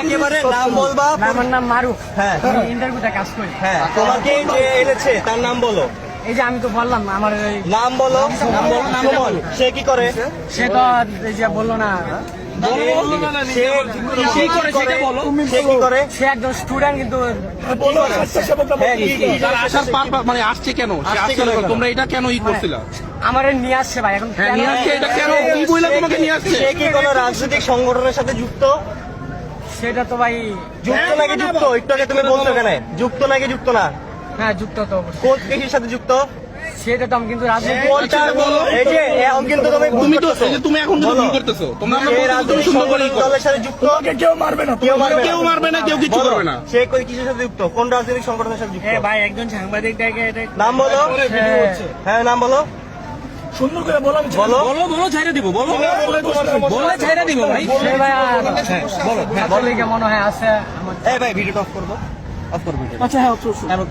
একেবারে নাম বলবা? আমার নাম মারুফ। হ্যাঁ। আমি কাজ করি। হ্যাঁ। তোমাকে যে এনেছে তার নাম বলো। এই যে আমি তো বললাম আমার নাম বলো নাম বলো সে কি করে? সে তো এই যে বলল না। হ্যাঁ মানে আসছে কেন? তোমরা এটা কেন ই করছিলা? আমার নিয়ে আসছে ভাই এখন হ্যাঁ নিয়ে আসছে এটা কেন? কি বইলা তোমাকে নিয়ে আসছে? সে কি কোনো রাজনৈতিক সংগঠনের সাথে যুক্ত? সেটা তো ভাই যুক্ত নাকি যুক্ত? একটু আগে তুমি বলছো কেন যুক্ত নাকি যুক্ত না? হ্যাঁ যুক্ত তো অবশ্যই। কোন কৃষির সাথে যুক্ত সেটা তো আমি কিন্তু রাজনীতি কোনটা এই যে এখন কিন্তু তুমি তুমি তো এই যে তুমি এখন ভুল করতেছো তোমরা তুমি রাজনৈতিক সুন্দর করে দলের সাথে যুক্ত কেউ মারবে না কেউ মারবে কেউ মারবে না কেউ কিছু করবে না সে কই কিসের সাথে যুক্ত কোন রাজনৈতিক সংগঠনের সাথে যুক্ত ভাই একজন সাংবাদিক দেখে এটা নাম বলো হ্যাঁ নাম বলো সুন্দর করে বলা বলো বলো বলো ছাইরা দিব বলো বলে ছাইরা দিব ভাই ভাই ছাত্রলীগে মনে হয় আছে এই ভাই ভিডিওটা অফ করব অফ করব আচ্ছা হ্যাঁ কও। সে এবার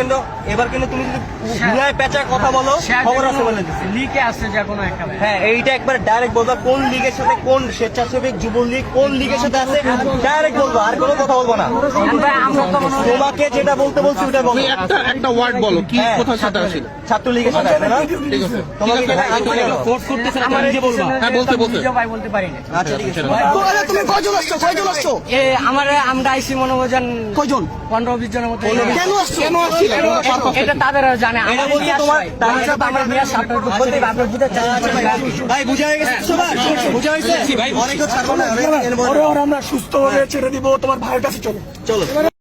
কিন্তু এবার কিন্তু তুমি যদি ঘুরায় পেঁচা কথা বলো খবর আছে বলে দিচ্ছি লিকে আছে যে কোনো একটা হ্যাঁ এইটা একবার ডাইরেক্ট বলবা কোন লিগের সাথে কোন স্বেচ্ছাসেবী যুবলীগ কোন লিগের সাথে আছে ডাইরেক্ট বলব আর কোনো কথা বলব না। আমরা তো হয় তোমাকে যেটা বলতে বলছি ওটা বলো। একটা একটা ওয়ার্ড বলো কি হ্যাঁ, কোথার সাথে আসিল? ছাত্রলীগের সাথে আছে না? ঠিক আছে তোমাকে যেটা আছে ফোর্স করতেছে না নিজে বলবা। হ্যাঁ, বলতে, বলতে। ভাই বলতে পারি না। আচ্ছা ঠিক আছে। তুমি কয়জন আসছো? কয়জন আসছো? এ আমার আমরা আইসি মনে হয় কয়জন? পনেরো বিশ জনের মতো। কেন আসছো? কেন আসছিল? এটা তাদের জানে আমরা বলি তোমার আমার বলতে আপনার বুঝাতে ভাই বুঝা হয়ে গেছে সবার বুঝা হয়েছে? ভাই অনেক ছাড়বো না অনেক ওরে ওরে আমরা সুস্থ হয়ে ছেড়ে দিব তোমার ভাইয়ের কাছে চলো। চলো।